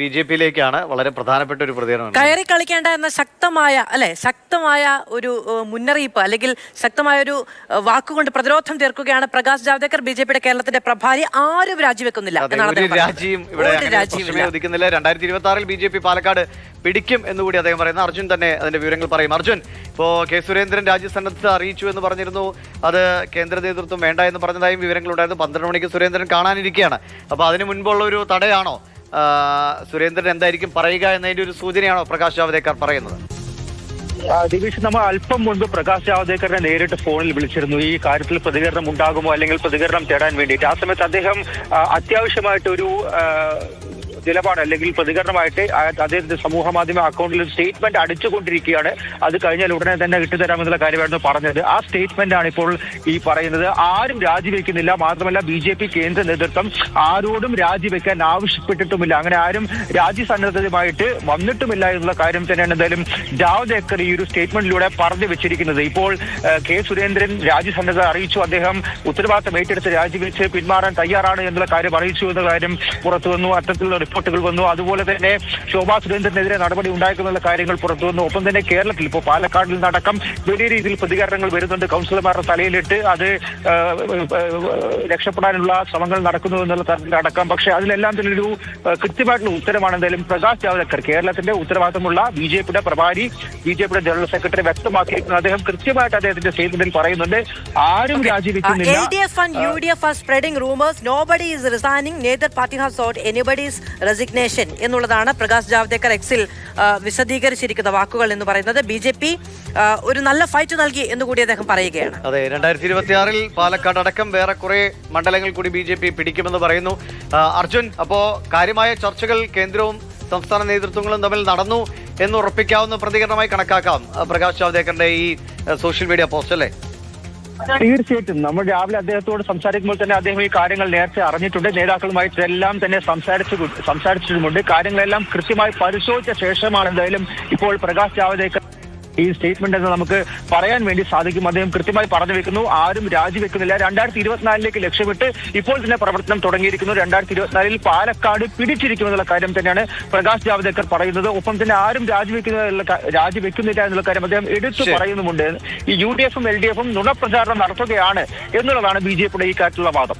B J പിയിലേക്കാണ് വളരെ പ്രധാനപ്പെട്ട ഒരു പ്രതികരണം കയറി കളിക്കേണ്ട എന്ന ശക്തമായ അല്ലെ ശക്തമായ ഒരു മുന്നറിയിപ്പ് അല്ലെങ്കിൽ ശക്തമായ ഒരു വാക്കുകൊണ്ട് പ്രതിരോധം തീർക്കുകയാണ് പ്രകാശ് ജാവ്ദേക്കർ ബി ജെ പിയുടെ കേരളത്തിന്റെ പ്രഭാരി. ആരും രാജിവെക്കുന്നില്ല രാജ്യം രണ്ടായിരത്തി ഇരുപത്തി ആറിൽ ബി ജെ പി പാലക്കാട് പിടിക്കും എന്നുകൂടി അദ്ദേഹം പറയുന്നു. അർജുൻ തന്നെ അതിന്റെ വിവരങ്ങൾ പറയും. അർജുൻ ഇപ്പോ കെ സുരേന്ദ്രൻ രാജ്യസന്നദ്ധ അറിയിച്ചു എന്ന് പറഞ്ഞിരുന്നു. അത് കേന്ദ്ര നേതൃത്വം വേണ്ട എന്ന് പറഞ്ഞതായും വിവരങ്ങളുണ്ടായിരുന്നു. പന്ത്രണ്ട് മണിക്ക് സുരേന്ദ്രൻ കാണാനിരിക്കുകയാണ്. അപ്പൊ അതിന് മുൻപുള്ള ഒരു തടയാണോ സുരേന്ദ്രൻ എന്തായിരിക്കും പറയുക എന്നതിന്റെ ഒരു സൂചനയാണോ പ്രകാശ് ജാവദേക്കർ പറയുന്നത്? ദിവിഷ് നമ്മൾ അല്പം മുൻപ് പ്രകാശ് ജാവദേക്കറിനെ നേരിട്ട് ഫോണിൽ വിളിച്ചിരുന്നു. ഈ കാര്യത്തിൽ പ്രതികരണം ഉണ്ടാകുമോ അല്ലെങ്കിൽ പ്രതികരണം തേടാൻ വേണ്ടിയിട്ട്. ആ സമയത്ത് അദ്ദേഹം അത്യാവശ്യമായിട്ട് ഒരു നിലപാട് അല്ലെങ്കിൽ പ്രതികരണമായിട്ട് അദ്ദേഹത്തിന്റെ സമൂഹ മാധ്യമ അക്കൗണ്ടിൽ ഒരു സ്റ്റേറ്റ്മെന്റ് അടിച്ചുകൊണ്ടിരിക്കുകയാണ്. അത് കഴിഞ്ഞാൽ ഉടനെ തന്നെ ഇട്ടുതരാമെന്നുള്ള കാര്യമായിരുന്നു പറഞ്ഞത്. ആ സ്റ്റേറ്റ്മെന്റ് ആണ് ഇപ്പോൾ ഈ പറയുന്നത്. ആരും രാജിവെക്കുന്നില്ല. മാത്രമല്ല ബി ജെ പി കേന്ദ്ര നേതൃത്വം ആരോടും രാജിവെക്കാൻ ആവശ്യപ്പെട്ടിട്ടുമില്ല. അങ്ങനെ ആരും രാജ്യസന്നദ്ധതയുമായിട്ട് വന്നിട്ടുമില്ല എന്നുള്ള കാര്യം തന്നെയാണ് എന്തായാലും ജാവദേക്കർ ഈ ഒരു സ്റ്റേറ്റ്മെന്റിലൂടെ പറഞ്ഞു വെച്ചിരിക്കുന്നത്. ഇപ്പോൾ കെ സുരേന്ദ്രൻ രാജ്യസന്നദ്ധത അറിയിച്ചു. അദ്ദേഹം ഉത്തരവാദിത്തം ഏറ്റെടുത്ത് രാജിവെച്ച് പിന്മാറാൻ തയ്യാറാണ് എന്നുള്ള കാര്യം അറിയിച്ചു എന്ന കാര്യം പുറത്തു വന്നു. അത്തരത്തിലുള്ള റിപ്പോർട്ടുകൾ വന്നു. അതുപോലെ തന്നെ ശോഭാ സുരേന്ദ്രനെതിരെ നടപടി ഉണ്ടായിരിക്കുന്ന കാര്യങ്ങൾ പുറത്തു വന്നു. ഒപ്പം തന്നെ കേരളത്തിൽ ഇപ്പോൾ പാലക്കാടിൽ നടക്കം വലിയ രീതിയിൽ പ്രതികരണങ്ങൾ വരുന്നുണ്ട്. കൗൺസിലർമാരുടെ തലയിലിട്ട് അത് രക്ഷപ്പെടാനുള്ള ശ്രമങ്ങൾ നടക്കുന്നു എന്നുള്ള തരത്തിലടക്കം പക്ഷേ അതിലെല്ലാം തന്നെ ഒരു കൃത്യമായിട്ടുള്ള ഉത്തരമാണ് എന്തായാലും പ്രകാശ് ജാവ്ദേക്കർ. കേരളത്തിന്റെ ഉത്തരവാദിത്തമുള്ള ബി ജെ പിയുടെ പ്രഭാരി ബി ജെ പിയുടെ ജനറൽ സെക്രട്ടറി വ്യക്തമാക്കിയിരിക്കുന്നു. അദ്ദേഹം കൃത്യമായിട്ട് അദ്ദേഹത്തിന്റെ സ്റ്റേറ്റ്മെന്റിൽ പറയുന്നുണ്ട്. ആരും രാജിവെക്കുന്നില്ല. റെസിഗ്നേഷൻ എന്നുള്ളതാണ് പ്രകാശ് ജാവ്ദേക്കർ എക്സിൽ വിശദീകരിച്ചിരിക്കുന്ന വാക്കുകൾ എന്ന് പറയുന്നത്. ബി ജെ പി ഒരു നല്ല ഫൈറ്റ് നൽകി എന്ന് കൂടി അദ്ദേഹം പറയുകയാണ്. അതെ രണ്ടായിരത്തി ഇരുപത്തിയാറിൽ പാലക്കാട് അടക്കം വേറെ കുറെ മണ്ഡലങ്ങൾ കൂടി ബി ജെ പി പിടിക്കുമെന്ന് പറയുന്നു. അർജുൻ അപ്പോ കാര്യമായ ചർച്ചകൾ കേന്ദ്രവും സംസ്ഥാന നേതൃത്വങ്ങളും തമ്മിൽ നടന്നു എന്ന് ഉറപ്പിക്കാവുന്ന പ്രതികരണമായി കണക്കാക്കാം പ്രകാശ് ജാവ്ദേക്കറിന്റെ ഈ സോഷ്യൽ മീഡിയ പോസ്റ്റ് അല്ലേ? തീർച്ചയായിട്ടും. നമ്മൾ രാവിലെ അദ്ദേഹത്തോട് സംസാരിക്കുമ്പോൾ തന്നെ അദ്ദേഹം ഈ കാര്യങ്ങൾ നേരത്തെ അറിഞ്ഞിട്ടുണ്ട്. നേതാക്കളുമായി എല്ലാം തന്നെ സംസാരിച്ചു സംസാരിച്ചിട്ടുമുണ്ട്. കാര്യങ്ങളെല്ലാം കൃത്യമായി പരിശോധിച്ച ശേഷമാണ് എന്തായാലും ഇപ്പോൾ പ്രകാശ് ജാവ്ദേക്കർ ഈ സ്റ്റേറ്റ്മെന്റ് എന്ന് നമുക്ക് പറയാൻ വേണ്ടി സാധിക്കും. അദ്ദേഹം കൃത്യമായി പറഞ്ഞു വെക്കുന്നു. ആരും രാജിവെക്കുന്നില്ല. രണ്ടായിരത്തി ഇരുപത്തിനാലിലേക്ക് ലക്ഷ്യമിട്ട് ഇപ്പോൾ തന്നെ പ്രവർത്തനം തുടങ്ങിയിരിക്കുന്നു. രണ്ടായിരത്തി ഇരുപത്തിനാലിൽ പാലക്കാട് പിടിച്ചിരിക്കും എന്നുള്ള കാര്യം തന്നെയാണ് പ്രകാശ് ജാവ്ദേക്കർ പറയുന്നത്. ഒപ്പം തന്നെ ആരും രാജിവെക്കുന്ന രാജിവെക്കുന്നില്ല എന്നുള്ള കാര്യം അദ്ദേഹം എടുത്തു. പറയുന്നുമുണ്ട്. ഈ യു ഡി എഫും എൽ ഡി എഫും നുണപ്രചാരണം നടത്തുകയാണ് എന്നുള്ളതാണ് ബി ജെ പിയുടെ ഈ കാര്യത്തിലുള്ള വാദം.